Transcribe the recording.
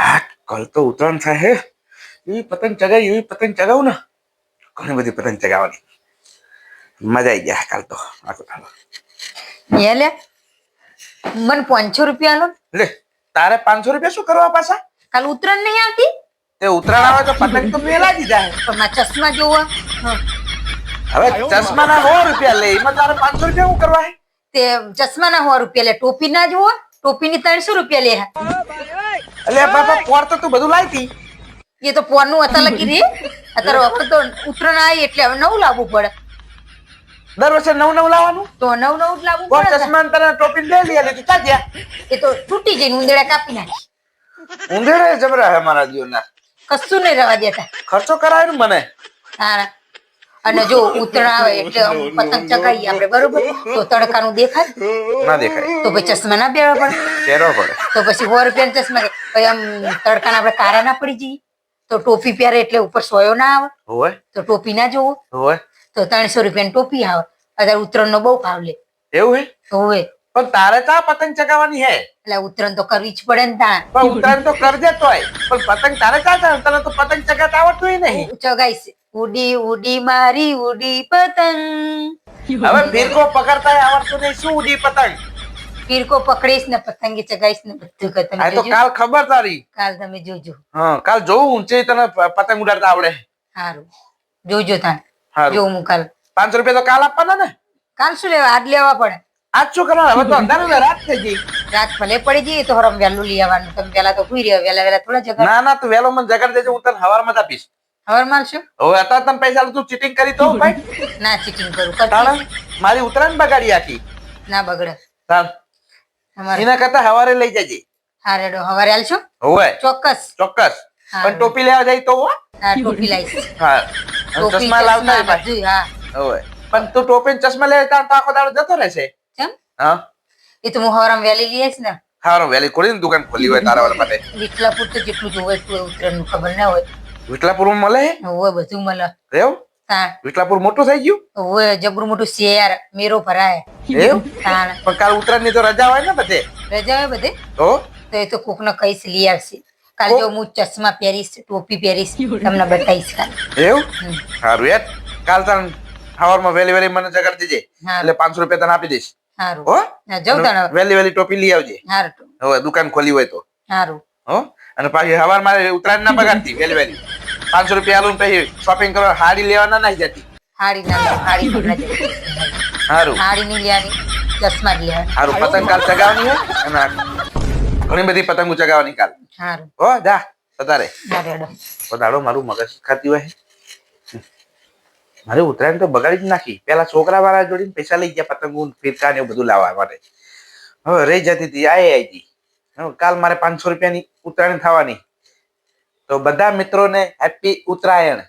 હા કલ તો ઉત્તરાયણ થાય હે? એવી પતંગ ચગાવી એવી પતંગ ચગાવું ને? ઘણી બધી પતંગ ચગાવવાની. મજા આવી ગયા કાલ તો. આખો દાડો. એ લે મને પાંચસો રૂપિયા લો લે તારે પાંચસો રૂપિયા શું કરવા પાછા? કાલ ઉત્તરાયણ નહીં આવતી? તે ઉત્તરાયણ આવે તો પતંગ તો મેલા દીધા જાય. પણ મારા ચશ્મા જોવા. હવે ચશ્મા ના સો રૂપિયા લે એમાં તારે પાંચસો રૂપિયા શું કરવા હે? તે ચશ્મા ના સો રૂપિયા લે. ટોપી ના જોવો? ટોપી ની ત્રણસો રૂપિયા લે એટલે બાપા પોર તો તું બધું લાવી એ તો પોરનું હતા લખી રે. અત્યારે વખત તો ઉત્તરાયણ આવી એટલે હવે નવું લાવવું પડે. દર વર્ષે નવું નવું લાવવાનું? તો નવું નવું જ લાવવું પડે ચશ્મા તને ટોપી લઈ લે એટલે કા ગયા એ તો તૂટી જઈને ઉંદેડા કાપી નાખી. ઉંદેડા જબરા હે મારા જીવના કશું નહીં રવા દેતા. ખર્ચો કરાય ને મને. સારા અને જો ઉત્તરાયણ આવે એટલે પતંગ ચગાવીએ આપણે બરોબર? તો તડકાનું દેખાય? ના દેખાય. તો પછી ચશ્મા ના પહેરવા પડે? પહેરવા પડે. તો પછી સો રૂપિયા ચશ્મા પછી આમ તડકાના આપણે કારા ના પડી જઈએ. તો ટોપી પહેરે એટલે ઉપર સોયો ના આવે. હોય તો ટોપી ના જોવો. હોય તો ત્રણસો રૂપિયાની ટોપી આવે. અત્યારે ઉત્તરાયણ નો બહુ ભાવ લે. એવું હે? હોવે. પણ તારે તા પતંગ ચગાવવાની હે? એટલે ઉત્તરાયણ તો કરવી જ પડે ને તા પણ ઉત્તરાયણ તો કરજે તોય. પણ પતંગ તારે કા તને તો પતંગ ચગાતા આવડતું નહીં. ચગાઈશ ઉડી ઉડી મારી ઉડી પતંગ. હવે ફિરકો પકડતા આવડતું નહીં. શું ઉડી પતંગ? ફિરકો પકડીશ ને પતંગી ચગાઈશ ને બધું કર તમે તો કાલ ખબર તારી. કાલ તમે જોજો. હા કાલ જોઉં ઊંચે તને પતંગ ઉડાડતા આવડે. સારું જોજો તાન જો હું કાલ. પાંચસો રૂપિયા તો કાલ આપવાના ને? કાલ શું લેવા? આજ લેવા પડે. આજ શું કરવાનું? હવે તો અંધારું ને રાત થઈ ગઈ. રાત ભલે પડી જઈએ તો હરમ વહેલું લઈ આવવાનું. તમે પેલા તો ભૂઈ રહ્યો વહેલા વહેલા થોડા જગા ના ના તું વહેલો મને જગાડ દેજો હું તને હવારમાં જ આપીશ. હવાર મારશો? હવે અત્યારે તમે પૈસા તું ચીટિંગ કરી તો ભાઈ? ના ચીટિંગ કરું. તાણે? મારી ઉતરાણ બગાડી આખી. ના બગડે. સાહેબ એના કરતા હવારે લઈ જજે. હા રેડો હવારે હાલશો હોવે. ચોક્કસ. ચોક્કસ. પણ ટોપી લેવા જાય તો હા? ટોપી લઈશ. હા. ચશ્મા લાવતા ભાઈ. હા. હોવે. પણ તું ટોપી ને ચશ્મા લે તાણ તો આખો દાડો જતો રહેશે. કેમ હા. એ તો હું હવારામ વેલી ગઈ આવીશ ને. હવારામ વેલી ખોલી દુકાન ખોલી હોય તારા વાળા માટે. વિઠલાપુર તો જેટલું જોવે એટલું ઉતરણ ખબર ના હોય. વિઠલાપુરમાં મળે? હોય બધું મળે. એવું? વિઠલાપુર મોટું થઈ ગયું? હોય જબરું મોટું શેર મેરો ભરાય. એવું? પણ કાલ ઉત્તરાયણની તો રજા હોય ને બધે? રજા હોય બધે? તો તો એ તો કોક ને કઈશ લઈ આવશે. કાલ જો હું ચશ્મા પહેરીશ ટોપી પહેરીશ તમને બતાવીશ કાલ. એવું. સારું યાર કાલ તને સવારમાં વહેલી વહેલી મને જગાડી દેજે. એટલે પાંચસો રૂપિયા તને આપી દઈશ. સારું હો? જાઉં તાણે વહેલી વહેલી ટોપી લઈ આવજે. સારું હવે દુકાન ખોલી હોય તો. સારું હો? અને પાછી હવાર મારે ઉત્તરાયણ ના બગાડતી વહેલી વહેલી. પાંચસો રૂપિયા આલું પછી શોપિંગ કરવા હાડી લેવાના નહીં જતી. હાડી ના હાડી હારું. હાડી નહીં લેવાની ચશ્મા જ લેવાની હારું પતંગ કાલ ચગાવવાની અને ઘણી બધી પતંગો ચગાવવાની કાલ. હારું. હો જા તારે ના મારું મગજ ખાતી હોય. મારે ઉત્તરાયણ તો બગાડી જ નાખી. પેલા છોકરા વાળા જોડીને પૈસા લઈ ગયા પતંગો ફિરકા ને એવું બધું લાવવા માટે. હવે રહી જતી હતી આ આવી હતી કાલ મારે પાંચસો રૂપિયાની ઉત્તરાયણ થવાની. તો બધા મિત્રોને હેપી ઉત્તરાયણ.